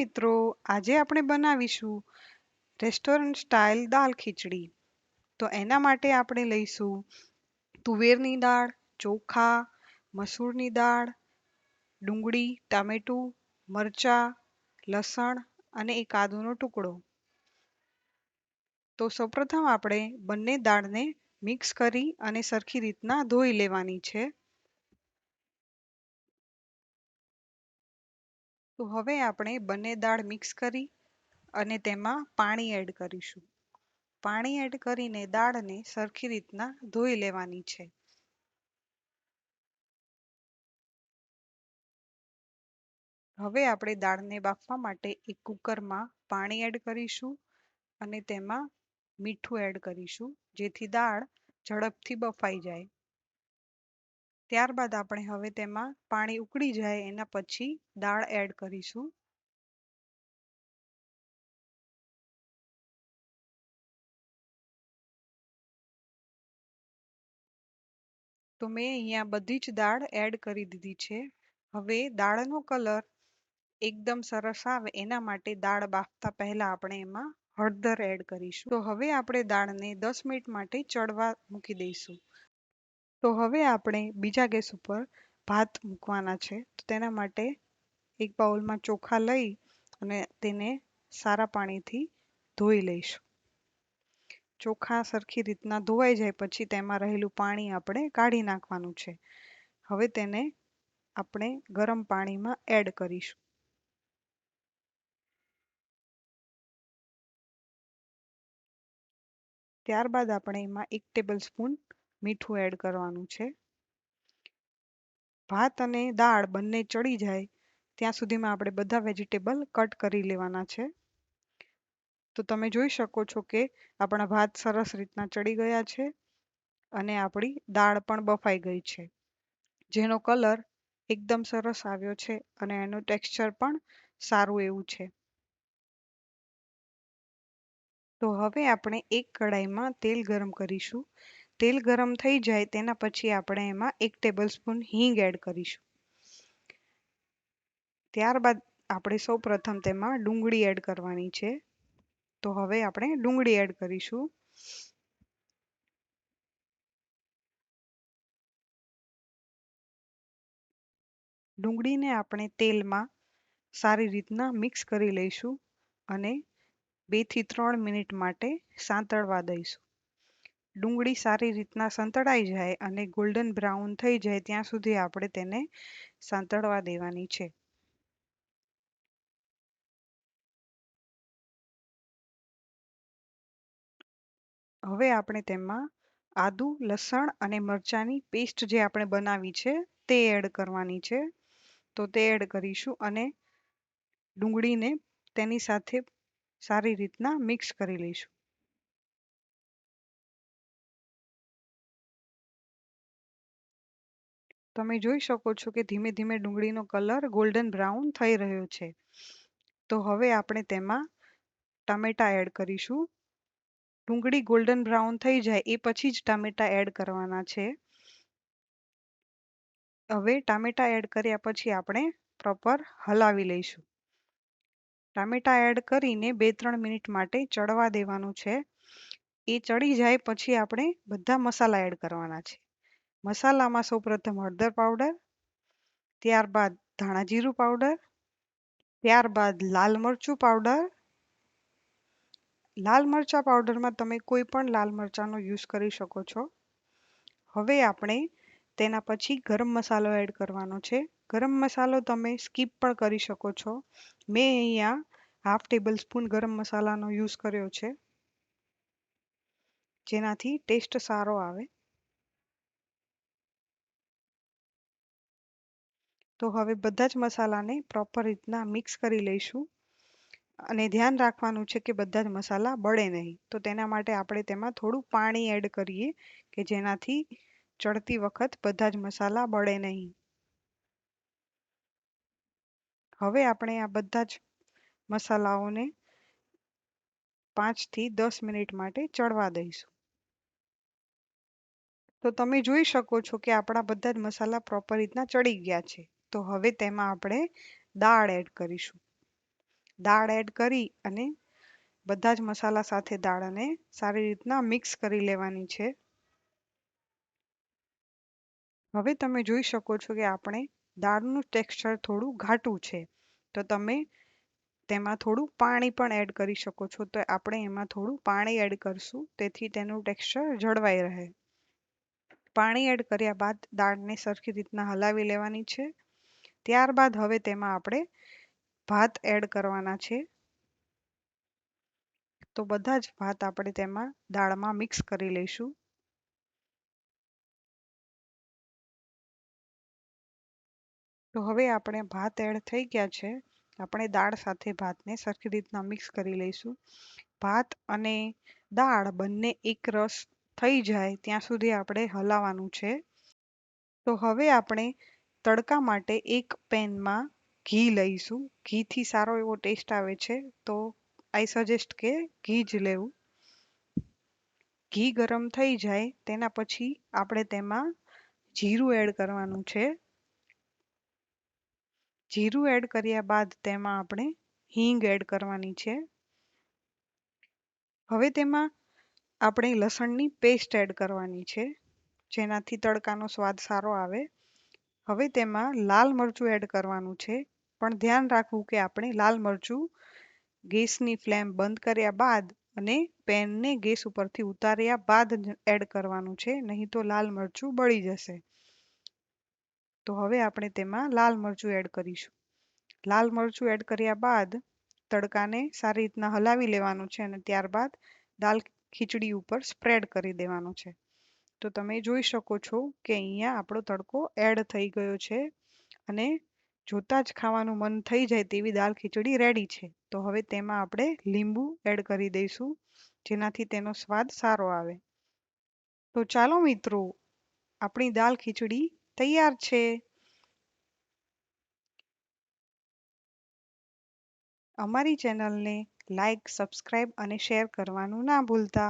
મિત્રો, આજે આપણે બનાવીશું રેસ્ટોરન્ટ સ્ટાઇલ દાલ ખીચડી. તો એના માટે આપણે લઈશું તુવેરની દાળ, ચોખા, મસૂરની દાળ, ડુંગળી, ટામેટું, મરચાં, લસણ અને એક આદુનો ટુકડો. તો સૌપ્રથમ આપણે બંને દાળને મિક્સ કરી અને સરખી રીતના ધોઈ લેવાની છે. તો હવે આપણે બંને દાળ મિક્સ કરી અને તેમાં પાણી એડ કરીશું. પાણી એડ કરીને દાળને સરખી રીતના ધોઈ લેવાની છે. હવે આપણે દાળને બાફવા માટે એક કુકરમાં પાણી એડ કરીશું અને તેમાં મીઠું એડ કરીશું, જેથી દાળ ઝડપથી બફાઈ જાય. ત્યારબાદ આપણે હવે તેમાં પાણી ઉકળી જાય એના પછી દાળ એડ કરીશું. તો મેં અહીંયા બધી જ દાળ એડ કરી દીધી છે. હવે દાળનો કલર એકદમ સરસ આવે એના માટે દાળ બાફતા પહેલા આપણે એમાં હળદર એડ કરીશું. તો હવે આપણે દાળને દસ મિનિટ માટે ચડવા મૂકી દઈશું. તો હવે આપણે બીજા ગેસ ઉપર ભાત મૂકવાના છે. તો તેના માટે એક બાઉલમાં ચોખા લઈ અને તેને સારા પાણીથી ધોઈ લઈશું. ચોખા સરખી રીતના ધોવાઈ જાય પછી તેમાં રહેલું પાણી આપણે કાઢી નાખવાનું છે. હવે તેને આપણે ગરમ પાણીમાં એડ કરીશું. ત્યારબાદ આપણે એમાં એક ટેબલ સ્પૂન મીઠું એડ કરવાનું છે. ભાત અને દાળ બંને ચડી જાય, ત્યાં સુધીમાં આપણે બધા વેજીટેબલ કટ કરી લેવાના છે. તો તમે જોઈ શકો છો કે આપણા ભાત સરસ રીતના ચડી ગયા છે અને આપણી દાળ પણ બફાઈ ગઈ છે. જેનો કલર એકદમ સરસ આવ્યો છે અને એનું ટેક્સચર પણ સારું એવું છે. તો હવે આપણે એક કડાઈમાં તેલ ગરમ કરીશું. તેલ ગરમ થઈ જાય તેના પછી આપણે એમાં એક ટેબલ સ્પૂન હિંગ એડ કરીશું. ત્યારબાદ આપણે સૌ પ્રથમ તેમાં ડુંગળી એડ કરવાની છે. તો હવે આપણે ડુંગળી એડ કરીશું. ડુંગળીને આપણે તેલમાં સારી રીતના મિક્સ કરી લઈશું અને બેથી ત્રણ મિનિટ માટે સાંતળવા દઈશું. ડુંગળી સારી રીતના સંતળાઈ જાય અને ગોલ્ડન બ્રાઉન થઈ જાય, ત્યાં સુધી આપણે તેને સાંતળવા દેવાની છે. હવે આપણે તેમાં આદુ, લસણ અને મરચાંની પેસ્ટ જે આપણે બનાવી છે, તે એડ કરવાની છે. તો તે એડ કરીશું અને ડુંગળીને તેની સાથે સારી રીતના મિક્સ કરી લઈશું. તમે જોઈ શકો છો કે ધીમે ધીમે ડુંગળીનો કલર ગોલ્ડન બ્રાઉન થઈ રહ્યો છે. તો હવે આપણે તેમાં ટામેટા એડ કરીશું. ડુંગળી ગોલ્ડન બ્રાઉન થઈ જાય એ પછી જ ટામેટા એડ કરવાના છે. હવે ટામેટા એડ કર્યા પછી આપણે પ્રોપર હલાવી લઈશું. ટામેટા એડ કરીને બે ત્રણ મિનિટ માટે ચડવા દેવાનું છે. એ ચડી જાય પછી આપણે બધા મસાલા એડ કરવાના છે. મસાલામાં સૌપ્રથમ હળદર પાવડર ત્યારબાદ ધાણા જીરું પાવડર ત્યારબાદ લાલ મરચું પાવડર લાલ મરચાં પાવડરમાં તમે કોઈ પણ લાલ મરચાંનો યુઝ કરી શકો છો. હવે આપણે તેના પછી ગરમ મસાલો એડ કરવાનો છે. ગરમ મસાલો તમે સ્કીપ પણ કરી શકો છો. મેં અહીંયા હાફ ટેબલ સ્પૂન ગરમ મસાલાનો યુઝ કર્યો છે. જેનાથી ટેસ્ટ સારો આવે. તો હવે બધા જ મસાલાને પ્રોપર રીતના મિક્સ કરી લઈશું. અને ધ્યાન રાખવાનું છે કે બધા જ મસાલા બળે નહીં. તો તેના માટે આપણે તેમાં થોડું પાણી એડ કરીએ કે જેનાથી ચડતી વખત બધા જ મસાલા બળે નહીં. હવે આપણે આ બધા જ મસાલાઓને પાંચથી દસ મિનિટ માટે ચડવા દઈશું. તો તમે જોઈ શકો છો કે આપણા બધા જ મસાલા પ્રોપર રીતના ચડી ગયા છે. તો હવે તેમાં આપણે દાળ એડ કરીશું. દાળ એડ કરી અને બધા જ મસાલા સાથે દાળને સારી રીતના મિક્સ કરી લેવાની છે. હવે તમે જોઈ શકો છો કે આપણે દાળનું ટેક્સચર થોડું ઘાટું છે. તો તમે તેમાં થોડું પાણી પણ એડ કરી શકો છો. તો આપણે એમાં થોડું પાણી એડ કરશું. તેથી તેનું ટેક્સચર જળવાઈ રહે. પાણી એડ કર્યા બાદ દાળને સરખી રીતના હલાવી લેવાની છે. ત્યારબાદ હવે તેમાં આપણે ભાત એડ કરવાના છે. તો બધા જ ભાત આપણે તેમાં દાળમાં મિક્સ કરી લઈશું. તો હવે આપણે ભાત એડ થઈ ગયા છે. આપણે દાળ સાથે ભાતને સરખી રીતના મિક્સ કરી લઈશું. ભાત અને દાળ બંને એક રસ થઈ જાય ત્યાં સુધી આપણે હલાવવાનું છે. તો હવે આપણે તડકા માટે એક પેનમાં ઘી લઈશું. ઘીથી સારો એવો ટેસ્ટ આવે છે, તો આઈ સજેસ્ટ કે ઘી જ લેવું. ઘી ગરમ થઈ જાય, તેના પછી આપણે તેમાં જીરું એડ કરવાનું છે. જીરું એડ કર્યા બાદ તેમાં આપણે હિંગ એડ કરવાની છે. હવે તેમાં આપણે લસણની પેસ્ટ એડ કરવાની છે, જેનાથી તડકાનો સ્વાદ સારો આવે. હવે તેમાં લાલ મરચું એડ કરવાનું છે. પણ ધ્યાન રાખવું કે આપણે લાલ મરચું ગેસની ફ્લેમ બંધ કર્યા બાદ અને પેનને ગેસ ઉપરથી ઉતાર્યા બાદ એડ કરવાનું છે, નહીં તો લાલ મરચું બળી જશે. તો હવે આપણે તેમાં લાલ મરચું એડ કરીશું. લાલ મરચું એડ કર્યા બાદ તડકાને સારી રીતના હલાવી લેવાનું છે અને ત્યારબાદ દાલ ખીચડી ઉપર સ્પ્રેડ કરી દેવાનું છે. તો તમે જોઈ શકો છો કે અહીંયા આપણો તડકો એડ થઈ ગયો છે અને જોતાં જ ખાવાનું મન થઈ જાય તેવી દાલ ખીચડી રેડી છે. તો હવે તેમાં આપણે લીંબુ એડ કરી દઈશું, જેનાથી તેનો સ્વાદ સારો આવે. તો ચાલો મિત્રો, આપણી દાલ ખીચડી તૈયાર છે. અમારી ચેનલને લાઇક સબસ્ક્રાઈબ અને શેર કરવાનું ના ભૂલતા.